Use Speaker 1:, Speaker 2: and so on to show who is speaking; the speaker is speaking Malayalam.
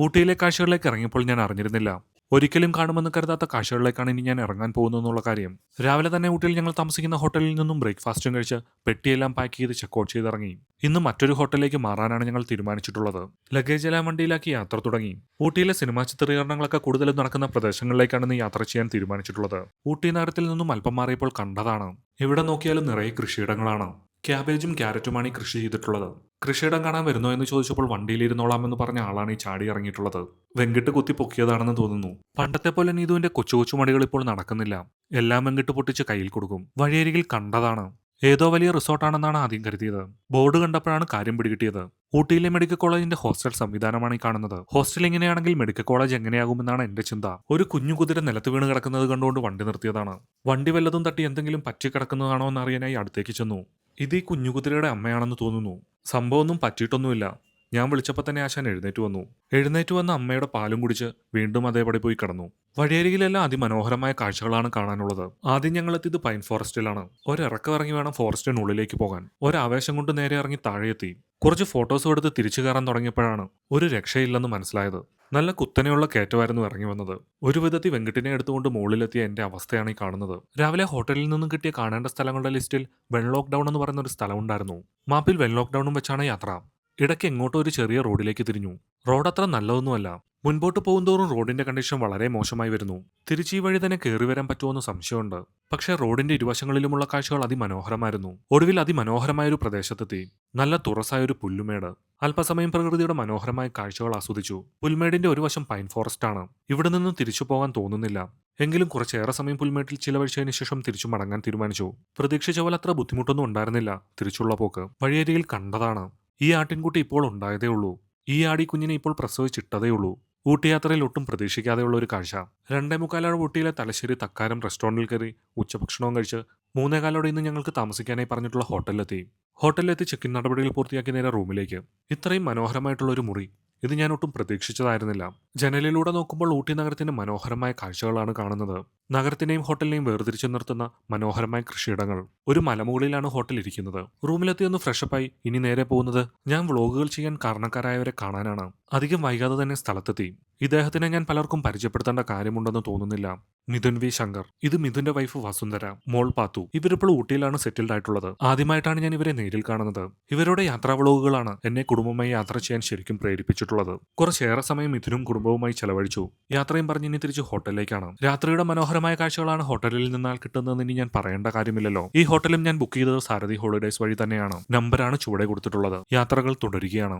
Speaker 1: ഊട്ടിയിലെ കാഴ്ചകളിലേക്ക് ഇറങ്ങിയപ്പോൾ ഞാൻ അറിഞ്ഞിരുന്നില്ല. ഒരിക്കലും കാണുമെന്ന് കരുതാത്ത കാഴ്ചകളിലേക്കാണ് ഇനി ഞാൻ ഇറങ്ങാൻ പോകുന്നു എന്നുള്ള കാര്യം. രാവിലെ തന്നെ ഊട്ടിയിൽ ഞങ്ങൾ താമസിക്കുന്ന ഹോട്ടലിൽ നിന്നും ബ്രേക്ക്ഫാസ്റ്റും കഴിച്ച് പെട്ടിയെല്ലാം പാക്ക് ചെയ്ത് ചെക്കൗട്ട് ചെയ്തിറങ്ങി. ഇന്ന് മറ്റൊരു ഹോട്ടലിലേക്ക് മാറാനാണ് ഞങ്ങൾ തീരുമാനിച്ചിട്ടുള്ളത്. ലഗേജ് എല്ലാം വണ്ടിയിലാക്കി യാത്ര തുടങ്ങി. ഊട്ടിയിലെ സിനിമാ ചിത്രീകരണങ്ങളൊക്കെ കൂടുതലും നടക്കുന്ന പ്രദേശങ്ങളിലേക്കാണ് ഇന്ന് യാത്ര ചെയ്യാൻ തീരുമാനിച്ചിട്ടുള്ളത്. ഊട്ടി നഗരത്തിൽ നിന്നും അല്പം മാറിയപ്പോൾ കണ്ടതാണ്. എവിടെ നോക്കിയാലും നിറയെ കൃഷിയിടങ്ങളാണ്. ക്യാബേജും ക്യാരറ്റുമാണ് ഈ കൃഷി ചെയ്തിട്ടുള്ളത്. കൃഷിയിടം കാണാൻ വരുന്നോ എന്ന് ചോദിച്ചപ്പോൾ വണ്ടിയിലിരുന്നോളാമെന്ന് പറഞ്ഞ ആളാണ് ഈ ചാടി ഇറങ്ങിയിട്ടുള്ളത്. വെങ്കിട്ട് കുത്തി പൊക്കിയതാണെന്ന് തോന്നുന്നു. പണ്ടത്തെ പോലെ നീതുവിന്റെ കൊച്ചു കൊച്ചു മടികൾ ഇപ്പോൾ നടക്കുന്നില്ല. എല്ലാം വെങ്കിട്ട് പൊട്ടിച്ച് കയ്യിൽ കൊടുക്കും. വഴിയരികിൽ കണ്ടതാണ്. ഏതോ വലിയ റിസോർട്ടാണെന്നാണ് ആദ്യം കരുതിയത്. ബോർഡ് കണ്ടപ്പോഴാണ് കാര്യം പിടികിട്ടിയത്. ഊട്ടിയിലെ മെഡിക്കൽ കോളേജിന്റെ ഹോസ്റ്റൽ സംവിധാനമാണ് ഈ കാണുന്നത്. ഹോസ്റ്റൽ ഇങ്ങനെയാണെങ്കിൽ മെഡിക്കൽ കോളേജ് എങ്ങനെയാകുമെന്നാണ് എന്റെ ചിന്ത. ഒരു കുഞ്ഞു കുതിര നിലത്ത് വീണ് കിടക്കുന്നത് കണ്ടുകൊണ്ട് വണ്ടി നിർത്തിയതാണ്. വണ്ടി വല്ലതും തട്ടി എന്തെങ്കിലും പറ്റി കിടക്കുന്നതാണോ എന്നറിയാനായി അടുത്തേക്ക് ചെന്നു. ഇത് ഈ കുഞ്ഞുകുതിരയുടെ അമ്മയാണെന്ന് തോന്നുന്നു. സംഭവമൊന്നും പറ്റിയിട്ടൊന്നുമില്ല. ഞാൻ വിളിച്ചപ്പോൾ തന്നെ ആശാൻ എഴുന്നേറ്റ് വന്നു. എഴുന്നേറ്റ് വന്ന അമ്മയുടെ പാലും കുടിച്ച് വീണ്ടും അതേപടി പോയി കിടന്നു. വഴിയരികിലെല്ലാം അതിമനോഹരമായ കാഴ്ചകളാണ് കാണാനുള്ളത്. ആദ്യം ഞങ്ങൾ എത്തിയത് പൈൻ ഫോറസ്റ്റിലാണ്. ഒരിറക്കം ഇറങ്ങി വേണം ഫോറസ്റ്റിനുള്ളിലേക്ക് പോകാൻ. ഒരാവേശം കൊണ്ട് നേരെ ഇറങ്ങി താഴെയെത്തി. കുറച്ച് ഫോട്ടോസ് എടുത്ത് തിരിച്ചു കയറാൻ തുടങ്ങിയപ്പോഴാണ് ഒരു രക്ഷയില്ലെന്ന് മനസ്സിലായത്. നല്ല കുത്തനെയുള്ള കയറ്റമായിരുന്നു ഇറങ്ങി വന്നത്. ഒരു വിധത്തിൽ വെങ്കിട്ടിനെ എടുത്തുകൊണ്ട് മുകളിലെത്തിയ എന്റെ അവസ്ഥയാണ് ഈ കാണുന്നത്. രാവിലെ ഹോട്ടലിൽ നിന്നും കിട്ടിയ കാണേണ്ട സ്ഥലങ്ങളുടെ ലിസ്റ്റിൽ വെൺ ലോക്ക്ഡൌൺ എന്ന് പറയുന്ന ഒരു സ്ഥലം ഉണ്ടായിരുന്നു. മാപ്പിൽ വെൺ ലോക്ക്ഡൌണും വെച്ചാണ് യാത്ര. ഇടയ്ക്ക് എങ്ങോട്ടോ ഒരു ചെറിയ റോഡിലേക്ക് തിരിഞ്ഞു. റോഡ് അത്ര നല്ലതൊന്നുമല്ല. മുൻപോട്ട് പോകുന്തോറും റോഡിന്റെ കണ്ടീഷൻ വളരെ മോശമായി വരുന്നു. തിരിച്ച് ഈ വഴി തന്നെ കയറി വരാൻ പറ്റുമെന്ന് സംശയമുണ്ട്. പക്ഷേ റോഡിന്റെ ഇരുവശങ്ങളിലുമുള്ള കാഴ്ചകൾ അതിമനോഹരമായിരുന്നു. ഒടുവിൽ അതിമനോഹരമായ ഒരു പ്രദേശത്തെത്തി. നല്ല തുറസായ ഒരു പുല്ലുമേട്. അല്പസമയം പ്രകൃതിയുടെ മനോഹരമായ കാഴ്ചകൾ ആസ്വദിച്ചു. പുൽമേടിന്റെ ഒരു വശം പൈൻ ഫോറസ്റ്റ് ആണ്. ഇവിടെ നിന്നും തിരിച്ചു പോകാൻ തോന്നുന്നില്ല. എങ്കിലും കുറച്ചേറെ സമയം പുൽമേട്ടിൽ ചിലവഴിച്ചതിന് ശേഷം തിരിച്ചു മടങ്ങാൻ തീരുമാനിച്ചു. പ്രതീക്ഷിച്ച പോലെ അത്ര ബുദ്ധിമുട്ടൊന്നും ഉണ്ടായിരുന്നില്ല. തിരിച്ചുള്ള പോക്ക്. വഴിയരികിൽ കണ്ടതാണ്. ഈ ആട്ടിൻകുട്ടി ഇപ്പോൾ ഉണ്ടായതേ ഉള്ളൂ ഈ ആടി കുഞ്ഞിനെ ഇപ്പോൾ പ്രസവിച്ചിട്ടതേ ഉള്ളൂ ഊട്ടി യാത്രയിൽ ഒട്ടും പ്രതീക്ഷിക്കാതെയുള്ള ഒരു കാഴ്ച. രണ്ടേ മുക്കാലോടെ ഊട്ടിയിലെ തലശ്ശേരി തക്കാരം റെസ്റ്റോറന്റിൽ കയറി ഉച്ചഭക്ഷണവും കഴിച്ച് മൂന്നേകാലോടെ ഇന്ന് ഞങ്ങൾക്ക് താമസിക്കാനായി പറഞ്ഞിട്ടുള്ള ഹോട്ടലിലെത്തി. ഹോട്ടലിലെത്തി ചെക്കിൻ നടപടികൾ പൂർത്തിയാക്കി നേരെ റൂമിലേക്ക് ഇത്രയും മനോഹരമായിട്ടുള്ള ഒരു മുറി. ഇത് ഞാൻ ഒട്ടും പ്രതീക്ഷിച്ചതായിരുന്നില്ല. ജനലിലൂടെ നോക്കുമ്പോൾ ഊട്ടി നഗരത്തിന്റെ മനോഹരമായ കാഴ്ചകളാണ് കാണുന്നത്. നഗരത്തിനെയും ഹോട്ടലിനെയും വേർതിരിച്ചു നിർത്തുന്ന മനോഹരമായ കൃഷിയിടങ്ങൾ. ഒരു മലമുകളിലാണ് ഹോട്ടൽ ഇരിക്കുന്നത്. റൂമിലെത്തി ഒന്ന് ഫ്രഷപ്പായി ഇനി നേരെ പോകുന്നത് ഞാൻ വ്ളോഗുകൾ ചെയ്യാൻ കാരണക്കാരായവരെ കാണാനാണ്. അധികം വൈകാതെ തന്നെ സ്ഥലത്തെത്തി. ഇദ്ദേഹത്തിനെ ഞാൻ പലർക്കും പരിചയപ്പെടുത്തേണ്ട കാര്യമുണ്ടെന്ന് തോന്നുന്നില്ല. മിഥുൻ വി ശങ്കർ. ഇത് മിഥുന്റെ വൈഫ് വസുന്ധര. മോൾ പാത്തു. ഇവരിപ്പോൾ ഊട്ടിയിലാണ് സെറ്റിൽഡ് ആയിട്ടുള്ളത്. ആദ്യമായിട്ടാണ് ഞാൻ ഇവരെ നേരിൽ കാണുന്നത്. ഇവരുടെ യാത്രാ വ്ളോഗുകളാണ് എന്നെ കുടുംബമായി യാത്ര ചെയ്യാൻ ശരിക്കും പ്രേരിപ്പിച്ചിട്ടുള്ളത്. കുറച്ചേറെ സമയം മിഥുനും കുടുംബവുമായി ചെലവഴിച്ചു. യാത്രയും പറഞ്ഞ് ഇനി തിരിച്ച് ഹോട്ടലിലേക്കാണ്. രാത്രിയുടെ മനോഹരമായ കാഴ്ചകളാണ് ഹോട്ടലിൽ നിന്നാൽ കിട്ടുന്നതെന്ന് ഇനി ഞാൻ പറയേണ്ട കാര്യമില്ലല്ലോ. ഈ ഹോട്ടലും ഞാൻ ബുക്ക് ചെയ്തത് സാരഥി ഹോളിഡേസ് വഴി തന്നെയാണ്. നമ്പറാണ് ചുവടെ കൊടുത്തിട്ടുള്ളത്. യാത്രകൾ തുടരുകയാണ്.